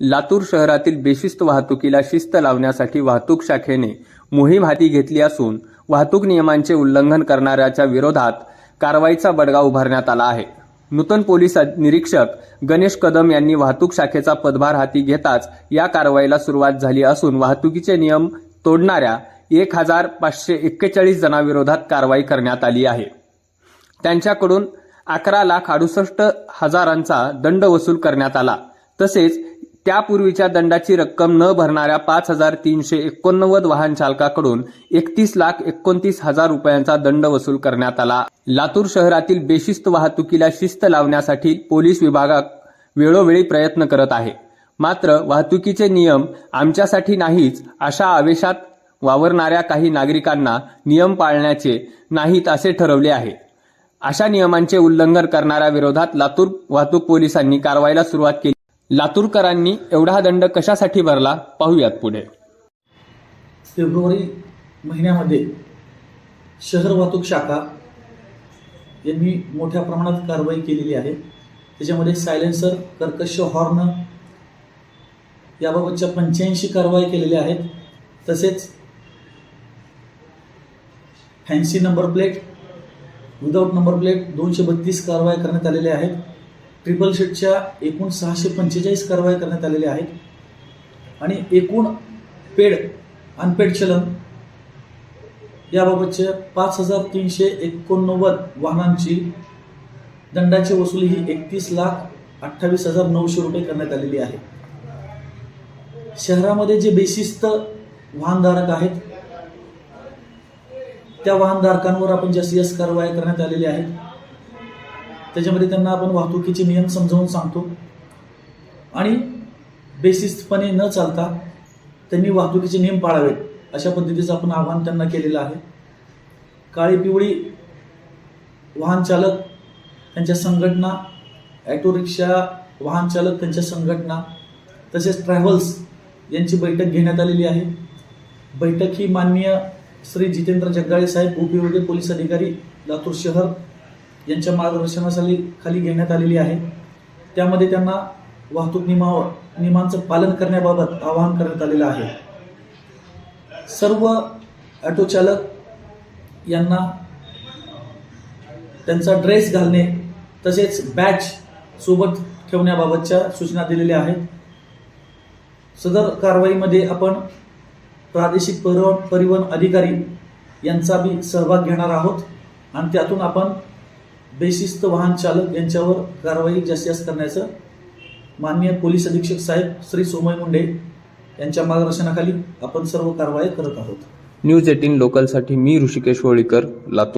लातूर शहरातील बेशिस्त वाहतुकीला शिस्त लावण्यासाठी वाहतूक शाखेने मोहीम हाती घेतली असून वाहतूक नियमांचे उल्लंघन करणाऱ्याच्या विरोधात कारवाईचा बडगा उभारण्यात आला आहे. नूतन पोलीस निरीक्षक गणेश कदम यांनी वाहतूक शाखेचा पदभार हाती घेताच या कारवाईला सुरुवात झाली असून वाहतुकीचे नियम तोडणाऱ्या एक हजार पाचशे एक्केचाळीस जणांविरोधात कारवाई करण्यात आली आहे. त्यांच्याकडून अकरा लाख अडुसष्ट हजारांचा दंड वसूल करण्यात आला. तसेच त्यापूर्वीच्या दंडाची रक्कम न भरणाऱ्या पाच हजार तीनशे एकोणनव्वद वाहन चालकाकडून एकतीस लाख एकोणतीस हजार रुपयांचा दंड वसूल करण्यात आला. लातूर शहरातील बेशिस्त वाहतुकीला शिस्त लावण्यासाठी पोलीस विभागात वेळोवेळी प्रयत्न करत आहे. मात्र वाहतुकीचे नियम आमच्यासाठी नाहीच अशा आवेशात वावरणाऱ्या काही नागरिकांना नियम पाळण्याचे नाहीत असे ठरवले आहे. अशा नियमांचे उल्लंघन करणाऱ्या विरोधात लातूर वाहतूक पोलिसांनी कारवाईला सुरुवात केली. लातूरकरांनी एवढा दंड कशासाठी भरला पाहूयात पुढे. फेब्रुवारी महिन्यामध्ये शहर वाहतूक शाखा यांनी मोठ्या प्रमाणात कारवाई केलेली आहे. त्याच्यामध्ये सायलेन्सर कर्कश हॉर्न याबाबतच्या पंच्याऐंशी कारवाई केलेल्या आहेत. तसेच fancy number plate without number plate दोनशे बत्तीस कारवाया करण्यात आलेल्या आहेत. ट्रिपल शीटच्या एकूण सहाशे पंचेचाळीस कारवाया करण्यात आलेल्या आहेत. आणि एकूण पेड अनपेड चलन याबाबतचे पाच हजार तीनशे एकोणनव्वद वाहनांची दंडाची वसुली ही एकतीस लाख अठ्ठावीस हजार नऊशे रुपये करण्यात आलेली आहे. शहरामध्ये जे बेशिस्त वाहनधारक आहेत त्या वाहनधारकांवर आपण जास्तीत जास्त कारवाया करण्यात आलेल्या आहेत. त्याच्यामध्ये त्यांना आपण वाहतुकीचे नियम समजावून सांगतो. आणि बेसिसपणे न चालता त्यांनी वाहतुकीचे नियम पाळावेत अशा पद्धतीचं आपण आव्हान त्यांना केलेलं आहे. काळी पिवळी वाहन चालक त्यांच्या संघटना ॲटो रिक्षा वाहन चालक त्यांच्या संघटना तसेच ट्रॅव्हल्स यांची बैठक घेण्यात आलेली आहे. बैठक ही माननीय श्री जितेंद्र जगदाळे साहेब उपविभागीय पोलीस अधिकारी लातूर शहर यांच्या मार्गदर्शनाखाली खाली घेण्यात आलेली आहे. त्यामध्ये त्यांना वाहतूक नियमावर नियमांचं पालन करण्याबाबत आवाहन करण्यात आलेलं आहे. सर्व ऑटो चालक यांना त्यांचा ड्रेस घालणे तसेच बॅच सोबत ठेवण्याबाबतच्या सूचना दिलेल्या आहेत. सदर कारवाईमध्ये आपण प्रादेशिक परिवहन परिवहन अधिकारी यांचा बी सहभाग घेणार आहोत आणि त्यातून आपण बेशिस्त वाहन चालक यांच्यावर कारवाई जास्तीत जास्त करण्याचं माननीय पोलीस अधीक्षक साहेब श्री सोमय मुंडे यांच्या मार्गदर्शनाखाली आपण सर्व कारवाई करत आहोत. न्यूज एटीन लोकलसाठी मी ऋषिकेश होळीकर लातूर.